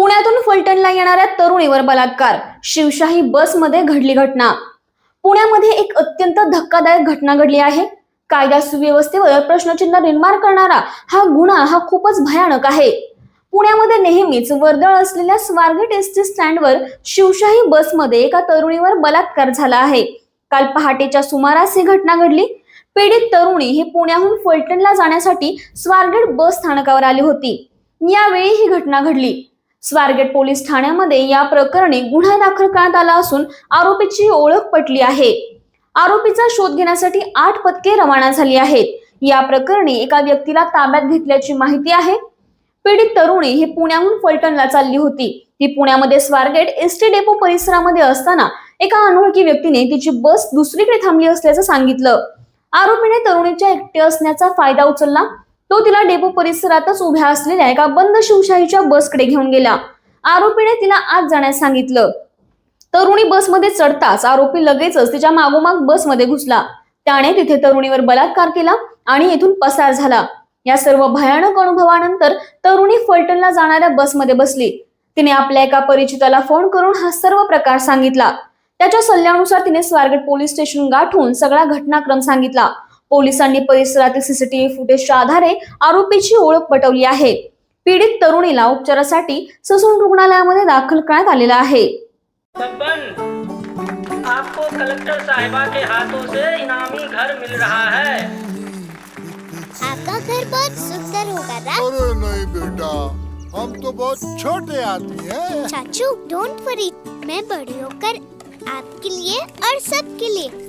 पुण्यातून फलटणला येणाऱ्या तरुणीवर बलात्कार. शिवशाही बसमध्ये घडली घटना. पुण्यामध्ये एक अत्यंत धक्कादायक घटना घडली आहे. कायदा सुव्यवस्थेवर प्रश्नचिन्ह निर्माण करणारा हा गुन्हा हा खूपच भयानक आहे. पुण्यामध्ये नेहमीच वर्दळ असलेल्या स्वारगेट एस टी स्टँडवर शिवशाही बसमध्ये एका तरुणीवर बलात्कार झाला आहे. काल पहाटेच्या सुमारास ही घटना घडली. पीडित तरुणी ही पुण्याहून फलटणला जाण्यासाठी स्वारगेट बस स्थानकावर आली होती. यावेळी ही घटना घडली. स्वारगेट पोलीस ठाण्यामध्ये या प्रकरणी गुन्हा दाखल करण्यात आला असून आरोपीची ओळख पटली आहे. आरोपीचा शोध घेण्यासाठी आठ पथके रवाना झाली आहेत. या प्रकरणी एका व्यक्तीला ताब्यात घेतल्याची माहिती आहे. पीडित तरुणी ही पुण्याहून फलटणला चालली होती. ती पुण्यामध्ये स्वारगेट एस टी डेपो परिसरामध्ये असताना एका अनोळखी व्यक्तीने तिची बस दुसरीकडे थांबली असल्याचं सांगितलं. आरोपीने तरुणीच्या एकटे असण्याचा फायदा उचलला. तो तिला डेपो परिसरातच उभ्या असलेल्या एका बंद शिवशाहीच्या बसकडे घेऊन गेला. आरोपीने तिला आत जाण्यास सांगितलं. तरुणी बसमध्ये चढताच आरोपी लगेचच तिच्या मागोमाग बसमध्ये घुसला. त्याने तिथे तरुणीवर बलात्कार केला आणि येथून पसार झाला. या सर्व भयानक अनुभवानंतर तरुणी फलटणला जाणाऱ्या बसमध्ये बसली. तिने आपल्या एका परिचिताला फोन करून हा सर्व प्रकार सांगितला. त्याच्या सल्ल्यानुसार तिने स्वारगेट पोलीस स्टेशन गाठून सगळा घटनाक्रम सांगितला. पोलिसांनी परिसरातील सीसीटीव्ही फुटेजच्या आधारे आरोपीची ओळख पटवली आहे. पीडित तरुणीला उपचारासाठी ससून रुग्णालयामध्ये दाखल करण्यात आलेला आहे. बब्बन आपको कलेक्टर साहिबा के हाथों से इनामी घर मिल रहा है। आपका घर बहुत सुंदर होगा ना? अरे नहीं बेटा हम तो बहुत छोटे आदमी हैं। चाचू डोंट वरी मैं बड़ी होकर आपके लिए और सबके लिए